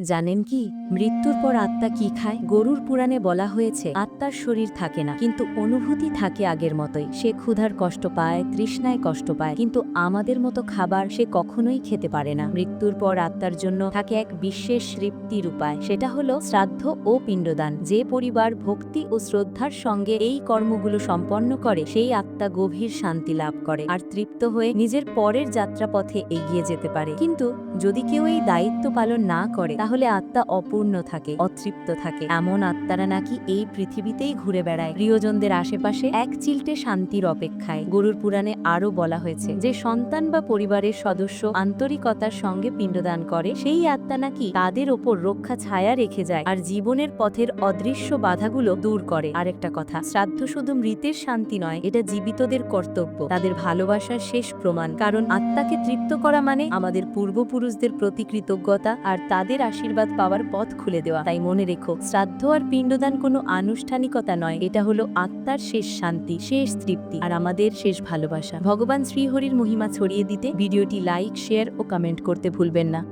জানেন কি, মৃত্যুর পর আত্মা কি খায়? গরুর পুরাণে বলা হয়েছে, আত্মার শরীর থাকে না, কিন্তু অনুভূতি থাকে আগের মতোই। সে ক্ষুধার কষ্ট পায়, তৃষ্ণায় কষ্ট পায়, কিন্তু আমাদের মতো খাবার সে কখনোই খেতে পারে না। মৃত্যুর পর আত্মার জন্য থাকে এক বিশেষ তৃপ্তির উপায় সেটা হলো শ্রাদ্ধ ও পিণ্ডদান। যে পরিবার ভক্তি ও শ্রদ্ধার সঙ্গে এই কর্মগুলো সম্পন্ন করে, সেই আত্মা গভীর শান্তি লাভ করে, আর তৃপ্ত হয়ে নিজের পরের যাত্রাপথে এগিয়ে যেতে পারে। কিন্তু যদি কেউ এই দায়িত্ব পালন না করে তাহলে আত্মা অপূর্ণ থাকে, অতৃপ্ত থাকে। এমন আত্মারা নাকি এই পৃথিবীতেই ঘুরে বেড়ায়। প্রিয়জনদের আশেপাশে এক চিলটে শান্তির অপেক্ষায়। গরুর পুরাণে আরও বলা হয়েছে যে, সন্তান বা পরিবারের সদস্য আন্তরিকতার সঙ্গে পিণ্ডদান করে, সেই আত্মা নাকি তাদের ওপর রক্ষা, ছায়া রেখে যায় আর জীবনের পথের অদৃশ্য বাধাগুলো দূর করে। আরেকটা কথা, শ্রাদ্ধ শুধু মৃতের শান্তি নয়, এটা জীবিতদের কর্তব্য। তাদের ভালোবাসার শেষ প্রমাণ। কারণ আত্মাকে তৃপ্ত করা মানে আমাদের পূর্বপুরুষদের প্রতি কৃতজ্ঞতা আর তাদের আশীর্বাদ। পাওয়ার পথ খুলে দেওয়া। তাই মনে রেখো, শ্রাদ্ধ আর পিণ্ডদান কোনো আনুষ্ঠানিকতা নয়। এটা হলো আত্মার শেষ শান্তি, শেষ তৃপ্তি আর আমাদের শেষ ভালোবাসা। ভগবান শ্রীহরির মহিমা ছড়িয়ে দিতে ভিডিওটি লাইক, শেয়ার ও কমেন্ট করতে ভুলবেন না।